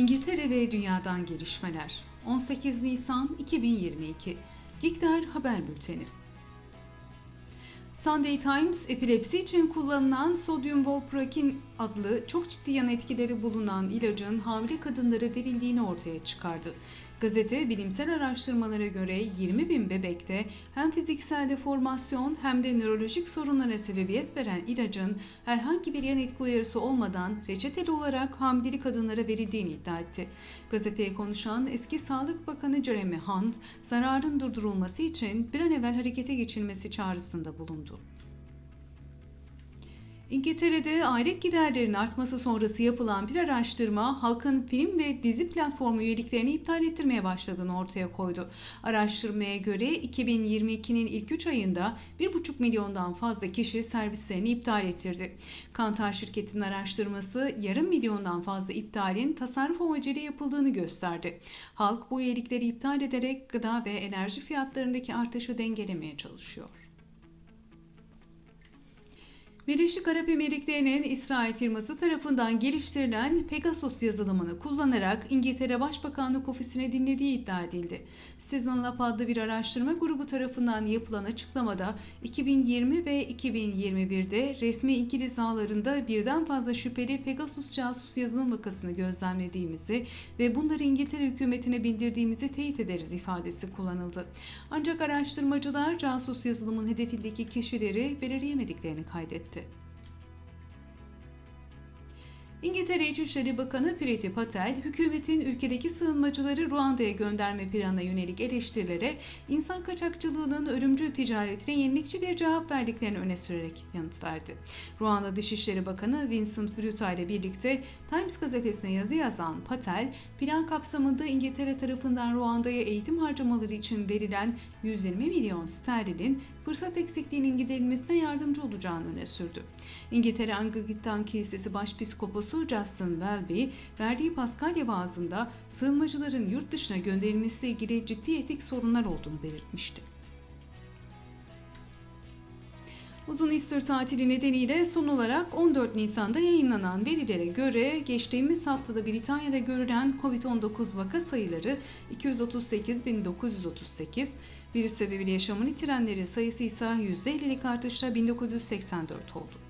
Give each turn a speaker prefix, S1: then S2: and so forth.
S1: İngiltere ve dünyadan gelişmeler. 18 Nisan 2022. Gikter Haber Bülteni. Sunday Times, epilepsi için kullanılan sodyum valproakin adlı çok ciddi yan etkileri bulunan ilacın hamile kadınlara verildiğini ortaya çıkardı. Gazete bilimsel araştırmalara göre 20 bin bebekte hem fiziksel deformasyon hem de nörolojik sorunlara sebebiyet veren ilacın herhangi bir yan etki uyarısı olmadan reçeteli olarak hamileli kadınlara verildiğini iddia etti. Gazeteye konuşan eski Sağlık Bakanı Jeremy Hunt, zararın durdurulması için bir an evvel harekete geçilmesi çağrısında bulundu. İngiltere'de aylık giderlerin artması sonrası yapılan bir araştırma halkın film ve dizi platformu üyeliklerini iptal ettirmeye başladığını ortaya koydu. Araştırmaya göre 2022'nin ilk 3 ayında 1,5 milyondan fazla kişi servislerini iptal ettirdi. Kantar şirketinin araştırması yarım milyondan fazla iptalin tasarruf amacıyla yapıldığını gösterdi. Halk bu üyelikleri iptal ederek gıda ve enerji fiyatlarındaki artışı dengelemeye çalışıyor. Birleşik Arap Emirlikleri'nin İsrail firması tarafından geliştirilen Pegasus yazılımını kullanarak İngiltere Başbakanlık Ofisi'ne dinlediği iddia edildi. Citizen Lab adlı bir araştırma grubu tarafından yapılan açıklamada 2020 ve 2021'de resmi İngiliz ağlarında birden fazla şüpheli Pegasus casus yazılım vakasını gözlemlediğimizi ve bunları İngiltere hükümetine bildirdiğimizi teyit ederiz ifadesi kullanıldı. Ancak araştırmacılar casus yazılımın hedefindeki kişileri belirleyemediklerini kaydetti. し İngiltere İçişleri Bakanı Priti Patel, hükümetin ülkedeki sığınmacıları Ruanda'ya gönderme planına yönelik eleştirilere insan kaçakçılığının ölümcül ticaretine yenilikçi bir cevap verdiklerini öne sürerek yanıt verdi. Ruanda Dışişleri Bakanı Vincent Biruta ile birlikte Times gazetesine yazı yazan Patel, plan kapsamında İngiltere tarafından Ruanda'ya eğitim harcamaları için verilen 120 milyon sterlinin fırsat eksikliğinin giderilmesine yardımcı olacağını öne sürdü. İngiltere Anglikan Kilisesi Başpiskoposu Justin Welby, verdiği Paskalya vaazında sığınmacıların yurt dışına gönderilmesiyle ilgili ciddi etik sorunlar olduğunu belirtmişti. Uzun Easter tatili nedeniyle son olarak 14 Nisan'da yayınlanan verilere göre geçtiğimiz haftada Britanya'da görülen COVID-19 vaka sayıları 238.938, virüs sebebiyle yaşamını yitirenlerin sayısı ise %50'lik artışla 1984 oldu.